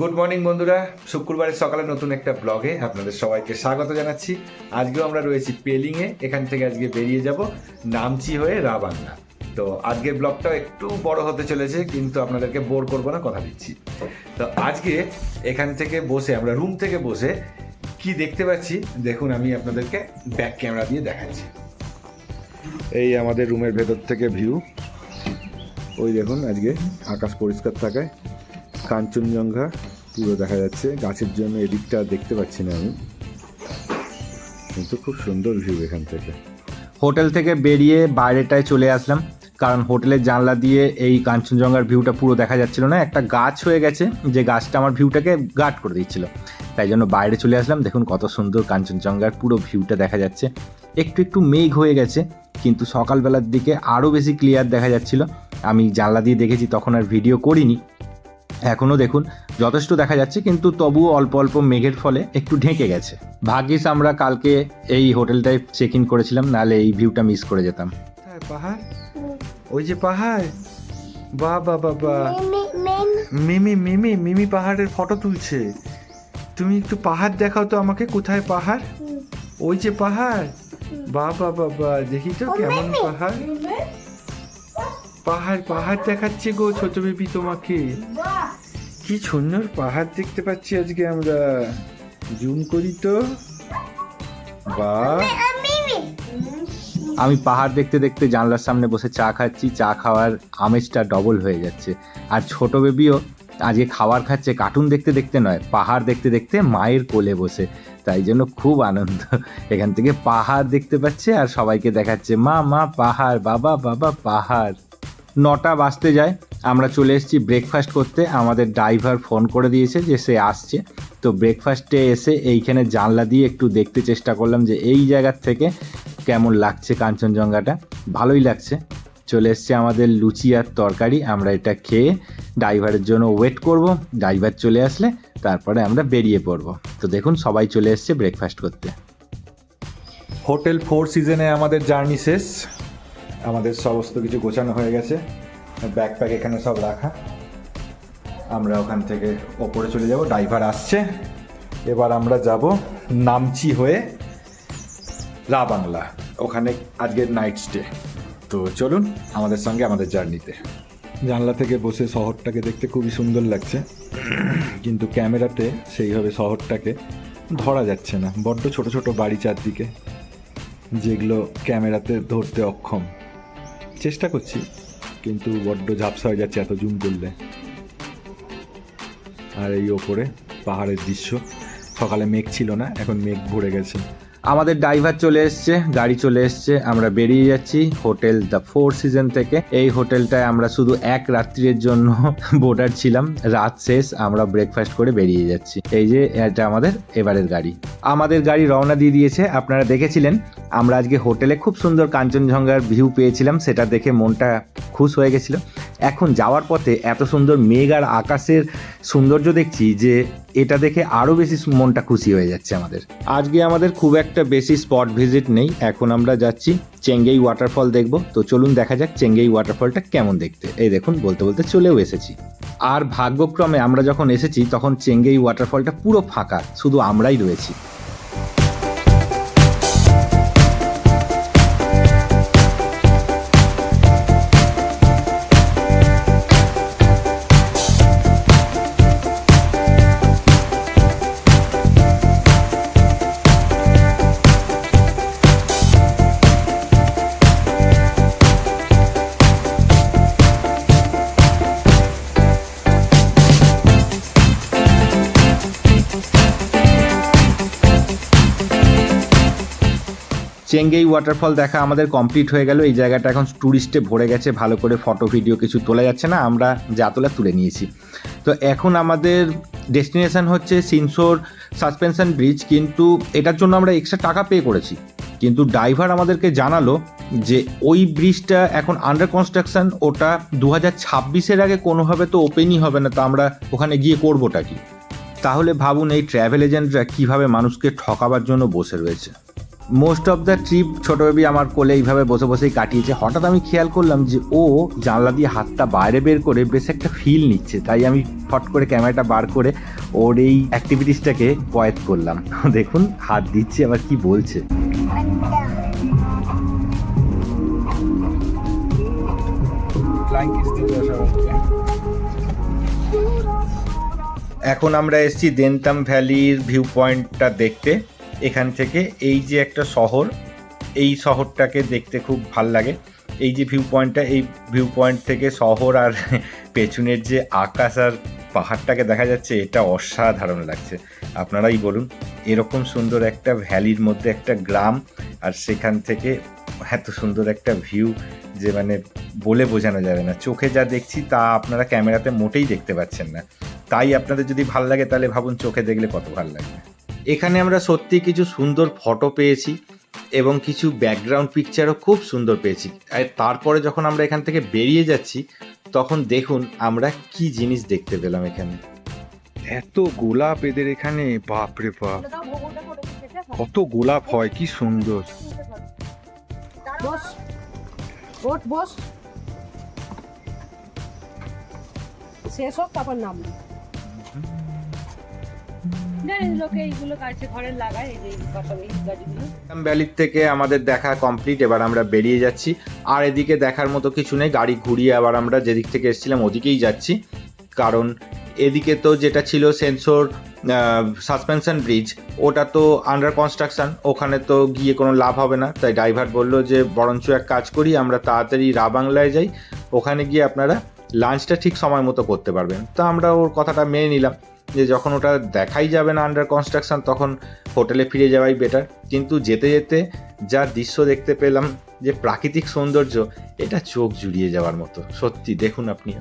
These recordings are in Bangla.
গুড মর্নিং বন্ধুরা। শুক্রবারের সকালে নতুন একটা ব্লগে আপনাদের সবাইকে স্বাগত জানাচ্ছি। আজকেও আমরা রয়েছি পেলিংয়ে। এখান থেকে আজকে বেরিয়ে যাব নামচি হয়ে রাবাংলা তো আজকের ব্লগটা একটু বড় হতে চলেছে, কিন্তু আপনাদেরকে বোর করব না, কথা দিচ্ছি। তো আজকে এখান থেকে বসে, আমরা রুম থেকে বসে কি দেখতে পাচ্ছি, দেখুন আমি আপনাদেরকে ব্যাক ক্যামেরা দিয়ে দেখাচ্ছি। এই আমাদের রুমের ভেতর থেকে ভিউ ওই দেখুন আজকে আকাশ পরিষ্কার থাকায়। কাঞ্চনজঙ্ঘা, পুরো দেখা যাচ্ছে। গাছের জন্য এদিকটা দেখতে পাচ্ছি না আমি। কিন্তু খুব সুন্দর ভিউ এখান থেকে। হোটেল থেকে বেরিয়ে বাইরেটায় চলে আসলাম। কারণ হোটেলের জানলা দিয়ে এই কাঞ্চনজঙ্ঘার ভিউটা পুরো দেখা যাচ্ছিল না। একটা গাছ হয়ে গেছে। যে গাছটা আমার ভিউটাকে গার্ড করে দিচ্ছিল। তাই জন্য বাইরে চলে আসলাম। দেখুন কত সুন্দর কাঞ্চনজঙ্ঘার পুরো ভিউটা দেখা যাচ্ছে। একটু একটু মেঘ হয়ে গেছে। কিন্তু সকালবেলার দিকে আরও বেশি ক্লিয়ার দেখা যাচ্ছিল। আমি জানলা দিয়ে দেখেছি, তখন আর ভিডিও করিনি। এখনও দেখুন যথেষ্ট দেখা যাচ্ছে কিন্তু তবুও অল্প অল্প মেঘের ফলে একটু ঢেকে গেছে। ভাগ্যিস আমরা কালকে এই হোটেলটায় চেক ইন করেছিলাম নাহলে এই ভিউটা মিস করে যেতাম। পাহাড়? ওই যে পাহাড়। বা বা বা বা। মিমি মিমি। মিমি পাহাড়ের ফটো তুলছে। তুমি একটু পাহাড় দেখাও তো আমাকে কোথায় পাহাড়? ওই যে পাহাড়। বা বা বা বা দেখি তো কেমন পাহাড়। পাহাড় পাহাড় দেখাচ্ছে গো ছোট বেবি তোমাকে। কি সুন্দর পাহাড় দেখতে পাচ্ছি আজকে আমরা। জুম করি তো। বা। আমি পাহাড় দেখতে দেখতে জানলার সামনে বসে চা খাচ্ছি, চা খাওয়ার আমেজটা ডবল হয়ে যাচ্ছে। আর ছোট বেবিও আজকে খাবার খাচ্ছে কার্টুন দেখতে দেখতে নয়, পাহাড় দেখতে দেখতে মায়ের কোলে বসে। তাই জন্য খুব আনন্দ। এখান থেকে পাহাড় দেখতে পাচ্ছে আর সবাইকে দেখাচ্ছে, মা মা, পাহাড়, বাবা বাবা, পাহাড়। নটা বাজতে যায়। আমরা চলে এসেছি ব্রেকফাস্ট করতে। আমাদের ড্রাইভার ফোন করে দিয়েছে যে সে আসছে। তো ব্রেকফাস্টে এসে এইখানে জানলা দিয়ে একটু দেখতে চেষ্টা করলাম যে এই জায়গার থেকে কেমন লাগছে কাঞ্চনজঙ্ঘাটা। ভালোই লাগছে। চলে এসছে আমাদের লুচি আর তরকারি। আমরা এটা খেয়ে ড্রাইভারের জন্য ওয়েট করব। ড্রাইভার চলে আসলে তারপরে আমরা বেরিয়ে পড়ব। তো দেখুন, সবাই চলে এসছে ব্রেকফাস্ট করতে। হোটেল ফোর সিজনে আমাদের জার্নি শেষ। আমাদের সমস্ত কিছু গোছানো হয়ে গেছে। ব্যাকপ্যাক এখানে সব রাখা। আমরা ওখান থেকে ওপরে চলে যাব ড্রাইভার আসছে। এবার আমরা যাব নামচি হয়ে রা বাংলা, ওখানে আজকের নাইট স্টে তো চলুন আমাদের সঙ্গে আমাদের জার্নিতে জানলা থেকে বসে শহরটাকে দেখতে খুবই সুন্দর লাগছে। কিন্তু ক্যামেরাতে সেইভাবে শহরটাকে ধরা যাচ্ছে না। বড্ড ছোট ছোট বাড়ি চারদিকে, যেগুলো ক্যামেরাতে ধরতে অক্ষম। চেষ্টা করছি। কিন্তু বড্ড ঝাপসা হয়ে যাচ্ছে, এত জুম করলে। আর এই ওপরে পাহাড়ের দৃশ্য। সকালে মেঘ ছিল না, এখন মেঘ ভরে গেছে। আমাদের ড্রাইভার চলে এসছে, গাড়ি চলে এসছে, আমরা বেরিয়ে যাচ্ছি হোটেল দ্য ফোর সিজন থেকে। এই হোটেলটায় আমরা শুধু এক রাত্রির জন্য বোর্ডার ছিলাম। রাত শেষ, আমরা ব্রেকফাস্ট করে বেরিয়ে যাচ্ছি। এই যে, এটা আমাদের এবারের গাড়ি। আমাদের গাড়ি রওনা দিয়ে দিয়েছে, আপনারা দেখেছিলেন, আমরা আজকে হোটেলে খুব সুন্দর কাঞ্চনজঙ্ঘার ভিউ পেয়েছিলাম, সেটা দেখে মনটা খুশ হয়ে গেছিল। এখন যাওয়ার পথে এত সুন্দর মেঘ আর আকাশের সৌন্দর্য দেখছি যে, এটা দেখে আরও বেশি মনটা খুশি হয়ে যাচ্ছে আমাদের। আজকে আমাদের খুব একটা বেশি স্পট ভিজিট নেই। এখন আমরা যাচ্ছি চেঙ্গেই ওয়াটারফল দেখব। তো চলুন দেখা যাক চেঙ্গেই ওয়াটারফলটা কেমন দেখতে। এই দেখুন, বলতে বলতে চলেও এসেছি। আর ভাগ্যক্রমে আমরা যখন এসেছি, তখন চেঙ্গেই ওয়াটারফলটা পুরো ফাঁকা। শুধু আমরাই রয়েছি। চেঙ্গেই ওয়াটারফল দেখা আমাদের কমপ্লিট হয়ে গেল। এই জায়গাটা এখন ট্যুরিস্টে ভরে গেছে, ভালো করে ফটো ভিডিও কিছু তোলা যাচ্ছে না, আমরা যা তোলা তুলে নিয়েছি। তো এখন আমাদের ডেস্টিনেশন হচ্ছে সিনসোর সাসপেনশন ব্রিজ কিন্তু এটার জন্য আমরা এক্সট্রা টাকা পে করেছি। কিন্তু ড্রাইভার আমাদেরকে জানালো যে ওই ব্রিজটা এখন আন্ডার কনস্ট্রাকশন ওটা দু হাজার ছাব্বিশের আগে কোনোভাবে তো ওপেনই হবে না, তো আমরা ওখানে গিয়ে করবোটা কি? তাহলে ভাবুন এই ট্রাভেল এজেন্টরা কীভাবে মানুষকে ঠকাবার জন্য বসে রয়েছে। মোস্ট অফ দ্য ট্রিপ ছোট বেবি আমার কোলে এইভাবে বসে বসেই কাটিয়েছে। হঠাৎ আমি খেয়াল করলাম যে ও জানলা দিয়ে হাতটা বাইরে বের করে বেশ একটা ফিল নিচ্ছে। তাই আমি ফট করে ক্যামেরাটা বার করে ওর এই অ্যাক্টিভিটিসটাকে কয়েদ করলাম। দেখুন, হাত দিচ্ছে, আবার কি বলছে। এখন আমরা এসেছি দেনতাম ভ্যালির ভিউ পয়েন্টটা দেখতে। এখান থেকে এই যে একটা শহর, এই শহরটাকে দেখতে খুব ভালো লাগে। এই যে ভিউ পয়েন্টটা এই ভিউ পয়েন্ট থেকে শহর আর পেছনের যে আকাশ আর পাহাড়টাকে দেখা যাচ্ছে, এটা অসাধারণ লাগছে। আপনারাই বলুন, এরকম সুন্দর একটা ভ্যালির মধ্যে একটা গ্রাম আর সেখান থেকে এত সুন্দর একটা ভিউ যে মানে বলে বোঝানো যাবে না। চোখে যা দেখছি তা আপনারা ক্যামেরাতে মোটেই দেখতে পাচ্ছেন না। তাই আপনাদের যদি ভালো লাগে, তাহলে ভাবুন চোখে দেখলে কত ভালো লাগবে। এখানে আমরা সত্যি কিছু সুন্দর ফটো পেয়েছি এবং কিছু ব্যাকগ্রাউন্ড পিকচারও খুব সুন্দর পেয়েছি। আর তারপরে যখন আমরা এখান থেকে বেরিয়ে যাচ্ছি তখন দেখুন আমরা কি জিনিস দেখতে পেলাম এখানে। এত গোলাপ এদের এখানে বাপরে বাপ। কত গোলাপ হয় কি সুন্দর। বস ওঠ বস। শেষ হোক তারপর জানি ভ্যালির থেকে আমাদের দেখা কমপ্লিট এবার আমরা বেরিয়ে যাচ্ছি। আর এদিকে দেখার মতো কিছু নেই, গাড়ি ঘুরিয়ে আবার আমরা যেদিক থেকে এসেছিলাম ওদিকেই যাচ্ছি। কারণ এদিকে তো যেটা ছিল সেন্সর সাসপেনশন ব্রিজ ওটা তো আন্ডার কনস্ট্রাকশন ওখানে তো গিয়ে কোনো লাভ হবে না। তাই ড্রাইভার বলল যে, বরঞ্চ এক কাজ করি, আমরা তাড়াতাড়ি রা বাংলায় যাই। ওখানে গিয়ে আপনারা লাঞ্চটা ঠিক সময় মতো করতে পারবেন। তো আমরা ওর কথাটা মেনে নিলাম। যে যখন ওটা দেখাই যাবে না আন্ডার কনস্ট্রাকশন তখন হোটেলে ফিরে যাওয়াই বেটার কিন্তু যেতে যেতে যা দৃশ্য দেখতে পেলাম, যে প্রাকৃতিক সৌন্দর্য, এটা চোখ জুড়িয়ে যাওয়ার মতো। সত্যি, দেখুন আপনি।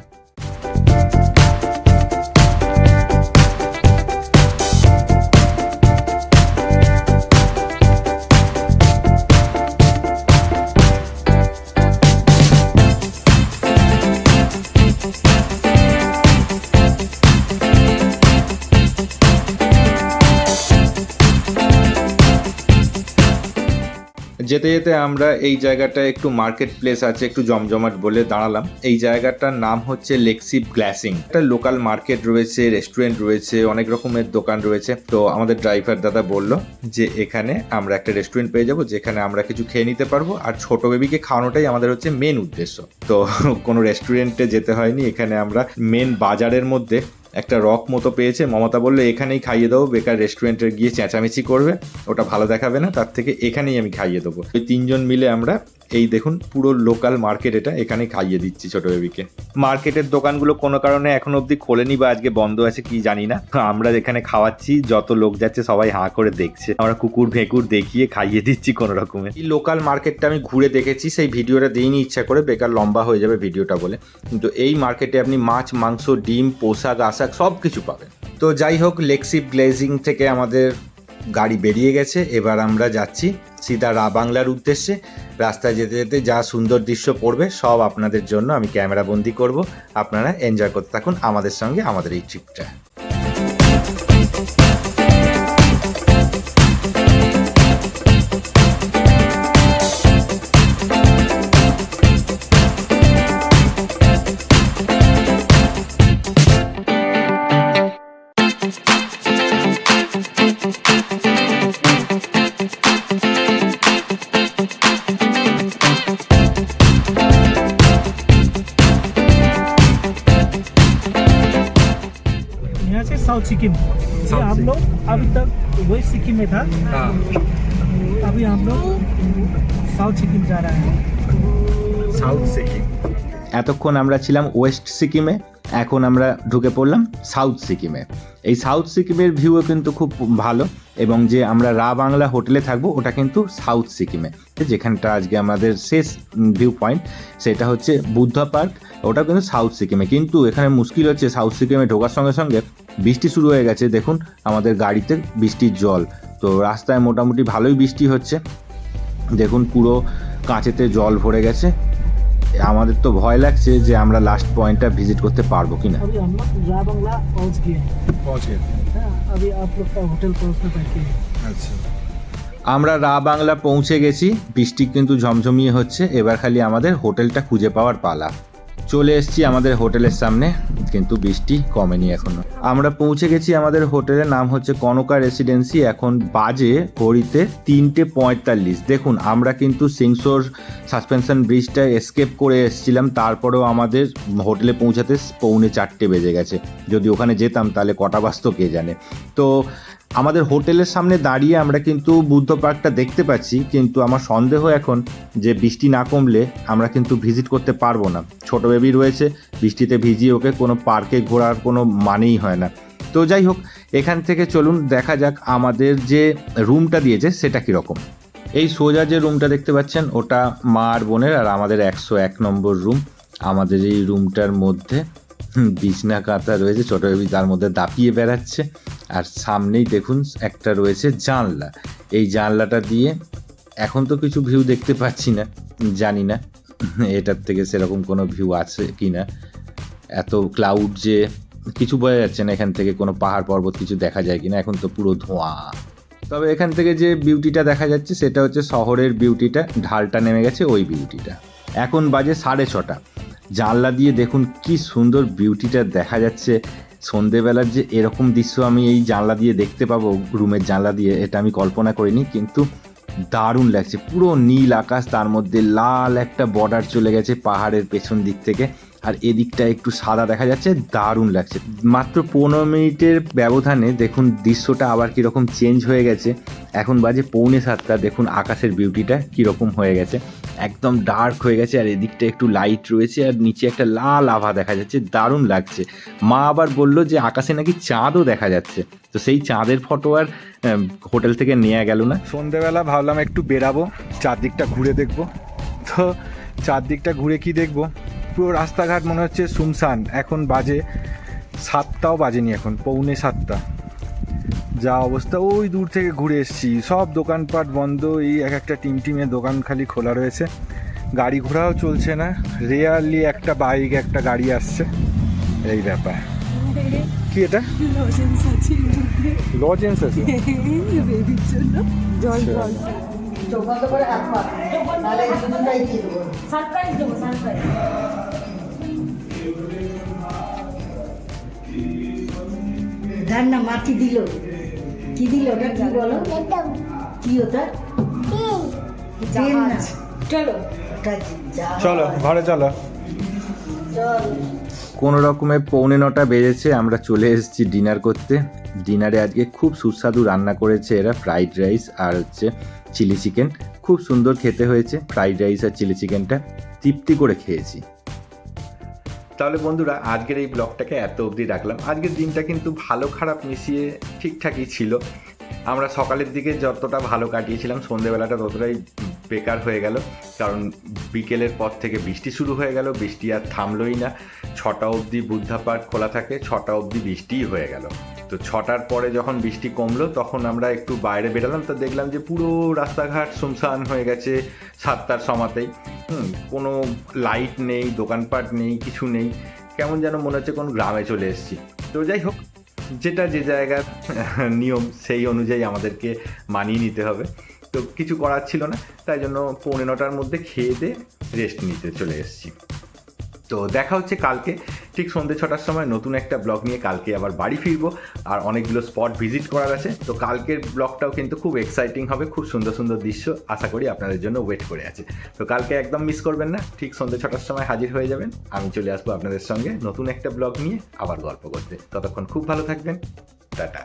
যেতে যেতে আমরা এই জায়গাটা একটু মার্কেট প্লেস আছে, একটু জমজমাট বলে দাঁড়ালাম। এই জায়গাটার নাম হচ্ছে লেক্সিপ গ্লাসিং একটা লোকাল মার্কেট রয়েছে রেস্টুরেন্ট রয়েছে, অনেক রকমের দোকান রয়েছে। তো আমাদের ড্রাইভার দাদা বলল যে, এখানে আমরা একটা রেস্টুরেন্ট পেয়ে যাব, যেখানে আমরা কিছু খেয়ে নিতে পারব। আর ছোট বেবিকে খাওয়ানোটাই আমাদের হচ্ছে মেন উদ্দেশ্য। তো কোনো রেস্টুরেন্টে যেতে হয়নি। এখানে আমরা মেন বাজারের মধ্যে একটা রক মতো পেয়েছে। মমতা বলল, এখানেই খাইয়ে দেবো, বেকার রেস্টুরেন্টে গিয়ে চেঁচামেচি করবে। ওটা ভালো দেখাবে না, তার থেকে এখানেই আমি খাইয়ে দেবো। ওই তিনজন মিলে আমরা এই দেখুন, পুরো লোকাল মার্কেট এটা এখানে খাইয়ে দিচ্ছি ছোট বেবিকে। মার্কেটের দোকানগুলো কোনো কারণে এখন অবধি খোলেনি বা আজকে বন্ধ আছে কি জানি না। আমরা যেখানে খাওয়াচ্ছি, যত লোক যাচ্ছে সবাই হাঁ করে দেখছে। আমরা কুকুর ভেঁকুর দেখিয়ে খাইয়ে দিচ্ছি কোনো রকমে। এই লোকাল মার্কেটটা আমি ঘুরে দেখেছি, সেই ভিডিওটা দিইনি, ইচ্ছা করে বেকার লম্বা হয়ে যাবে ভিডিওটা বলে। কিন্তু এই মার্কেটে আপনি মাছ, মাংস, ডিম, পোশাক, আশাক সব কিছু পাবেন। তো যাই হোক লেক্সিপ গ্লেজিং থেকে আমাদের গাড়ি বেরিয়ে গেছে। এবার আমরা যাচ্ছি সিধা রা বাংলার উদ্দেশ্যে। রাস্তায় যেতে যেতে যা সুন্দর দৃশ্য পড়বে, সব আপনাদের জন্য আমি ক্যামেরা বন্দি করব। আপনারা এনজয় করতে থাকুন আমাদের সঙ্গে আমাদের এই ট্রিপটা साउथ सिक्किम ये हम लोग अभी तक वही सिक्किम में था अभी हम लोग साउथ सिक्किम जा रहे हैं সাউথ সিকিম এতক্ষণ আমরা ছিলাম ওয়েস্ট সিকিমে এখন আমরা ঢুকে পড়লাম সাউথ সিকিমে এই সাউথ সিকিমের ভিউও কিন্তু খুব ভালো এবং যে আমরা রা বাংলা হোটেলে থাকবো ওটা কিন্তু সাউথ সিকিমে যেখানটা আজকে আমাদের শেষ ভিউ পয়েন্ট সেটা হচ্ছে বুদ্ধা পার্ক ওটা কিন্তু সাউথ সিকিমে কিন্তু এখানে মুশকিল হচ্ছে সাউথ সিকিমে ঢোকার সঙ্গে সঙ্গে বৃষ্টি শুরু হয়ে গেছে। দেখুন আমাদের গাড়িতে বৃষ্টির জল। তো রাস্তায় মোটামুটি ভালোই বৃষ্টি হচ্ছে। দেখুন পুরো কাঁচেতে জল ভরে গেছে। আমাদের তো ভয় লাগছে যে আমরা লাস্ট পয়েন্টটা ভিজিট করতে পারব কি না আমরা রা বাংলা পৌঁছে গেছি। বৃষ্টি কিন্তু ঝমঝমিয়ে হচ্ছে। এবার খালি আমাদের হোটেলটা খুঁজে পাওয়ার পালা। চলে এসেছি আমাদের হোটেলের সামনে, কিন্তু বৃষ্টি কমেনি এখনও। আমরা পৌঁছে গেছি আমাদের হোটেলের নাম হচ্ছে কনকা রেসিডেন্সি, এখন বাজে ঘড়িতে তিনটে পঁয়তাল্লিশ। দেখুন, আমরা কিন্তু সিংসোর সাসপেনশন ব্রিজটা এসকেপ করে এসেছিলাম, তারপরেও আমাদের হোটেলে পৌঁছাতে পৌনে চারটে বেজে গেছে। যদি ওখানে যেতাম, তাহলে কটা বাজতো কে জানে। তো আমাদের হোটেলের সামনে দাঁড়িয়ে আমরা কিন্তু বুদ্ধ পার্কটা দেখতে পাচ্ছি, কিন্তু আমার সন্দেহ এখন যে বৃষ্টি না কমলে আমরা কিন্তু ভিজিট করতে পারব না। ছোট বেবি রয়েছে, বৃষ্টিতে ভিজিয়ে ওকে কোনো পার্কে ঘোরার কোনো মানেই হয় না। তো যাই হোক, এখান থেকে চলুন, দেখা যাক আমাদের যে রুমটা দিয়েছে সেটা কীরকম। এই সোজা যে রুমটা দেখতে পাচ্ছেন, ওটা মা আর বোনের আর আমাদের একশো এক নম্বর রুম। আমাদের এই রুমটার মধ্যে বিছনা কাঁথা রয়েছে, ছোট বেবি তার মধ্যে দাপিয়ে বেড়াচ্ছে। আর সামনেই দেখুন, একটা রয়েছে জানলা। এই জানলাটা দিয়ে এখন তো কিছু ভিউ দেখতে পাচ্ছি না, জানি না, এটার থেকে সেরকম কোনো ভিউ আছে কি না। এত ক্লাউড যে কিছু বোঝা যাচ্ছে না এখান থেকে কোনো পাহাড় পর্বত কিছু দেখা যায় কিনা এখন তো পুরো ধোঁয়া। তবে এখান থেকে যে বিউটিটা দেখা যাচ্ছে, সেটা হচ্ছে শহরের বিউটিটা ঢালটা নেমে গেছে ওই বিউটিটা এখন বাজে সাড়ে ছটা। জানলা দিয়ে দেখুন কি সুন্দর বিউটিটা দেখা যাচ্ছে। সন্ধেবেলার যে এরকম দৃশ্য আমি এই জানলা দিয়ে দেখতে পাবো, রুমের জানলা দিয়ে, এটা আমি কল্পনা করিনি, কিন্তু দারুণ লাগছে। পুরো নীল আকাশ, তার মধ্যে লাল একটা বর্ডার চলে গেছে পাহাড়ের পেছন দিক থেকে, আর এদিকটা একটু সাদা দেখা যাচ্ছে, দারুণ লাগছে। মাত্র পনেরো মিনিটের ব্যবধানে দেখুন দৃশ্যটা আবার কীরকম চেঞ্জ হয়ে গেছে। এখন বাজে পৌনে সাতটা, দেখুন আকাশের বিউটিটা কীরকম হয়ে গেছে। একদম ডার্ক হয়ে গেছে আর এদিকটা একটু লাইট রয়েছে আর নিচে একটা লাল আভা দেখা যাচ্ছে, দারুণ লাগছে। মা আবার বলল যে আকাশে নাকি চাঁদও দেখা যাচ্ছে। তো সেই চাঁদের ফটো আর হোটেল থেকে নেওয়া গেল না। সন্ধেবেলা ভাবলাম একটু বেরাবো চারদিকটা ঘুরে দেখব। তো চারদিকটা ঘুরে কি দেখব? পুরো রাস্তাঘাট মনে হচ্ছে শুনশান। এখন বাজে সাতটাও বাজেনি এখন, পৌনে সাতটা। যা অবস্থা ওই দূর থেকে ঘুরে এসেছি। সব দোকানপাট বন্ধ এই এক একটা টিম টিমে দোকান খালি খোলা রয়েছে। গাড়ি ঘোড়াও চলছে না রেয়ারলি একটা বাইক একটা গাড়ি আসছে। এই ব্যাপার। কি এটা? লজেন্স আছে? আচ্ছা। মাটি দিল। কি দিল ওটা? কি বলো? কি ওটা? চলো। চলো ঘরে চলো। চল। কোনো রকমে পৌনে নটা বেজেছে আমরা চলে এসেছি ডিনার করতে। ডিনারে আজকে খুব সুস্বাদু রান্না করেছে এরা ফ্রাইড রাইস আর হচ্ছে চিলি চিকেন। খুব সুন্দর খেতে হয়েছে ফ্রাইড রাইস আর চিলি চিকেনটা। তৃপ্তি করে খেয়েছি। তাহলে বন্ধুরা, আজকের এই ব্লগটাকে এত অবধি রাখলাম। আজকের দিনটা কিন্তু ভালো খারাপ মিশিয়ে ঠিকঠাকই ছিল। আমরা সকালের দিকে যতটা ভালো কাটিয়েছিলাম, সন্ধেবেলাটা ততটাই বেকার হয়ে গেল। কারণ বিকেলের পর থেকে বৃষ্টি শুরু হয়ে গেল, বৃষ্টি আর থামলই না। ছটা অবধি বুদ্ধা পার্ক খোলা থাকে, ছটা অবধি বৃষ্টিই হয়ে গেল। তো ছটার পরে যখন বৃষ্টি কমলো, তখন আমরা একটু বাইরে বেরালাম, তো দেখলাম যে পুরো রাস্তাঘাট শুনশান হয়ে গেছে সাতটার সমাতেই। হুম, কোনো লাইট নেই, দোকানপাট নেই, কিছু নেই। কেমন যেন মনে হচ্ছে কোন গ্রামে চলে এসেছি। তো যাই হোক, যেটা যে জায়গার নিয়ম, সেই অনুযায়ী আমাদেরকে মানিয়ে নিতে হবে। তো কিছু করার ছিল না, তাই জন্য পৌনে নটার মধ্যে খেয়ে দিয়ে রেস্ট নিতে চলে এসেছি। তো দেখা হচ্ছে কালকে। ঠিক সন্ধ্যে ছটার সময় নতুন একটা ব্লগ নিয়ে কালকে আবার বাড়ি ফিরবো। আর অনেকগুলো স্পট ভিজিট করার আছে। তো কালকের ব্লগটাও কিন্তু খুব এক্সাইটিং হবে, খুব সুন্দর সুন্দর দৃশ্য আশা করি আপনাদের জন্য ওয়েট করে আছে। তো কালকে একদম মিস করবেন না, ঠিক সন্ধ্যে ছটার সময় হাজির হয়ে যাবেন। আমি চলে আসব আপনাদের সঙ্গে নতুন একটা ব্লগ নিয়ে আবার গল্প করতে। ততক্ষণ খুব ভালো থাকবেন। টাটা।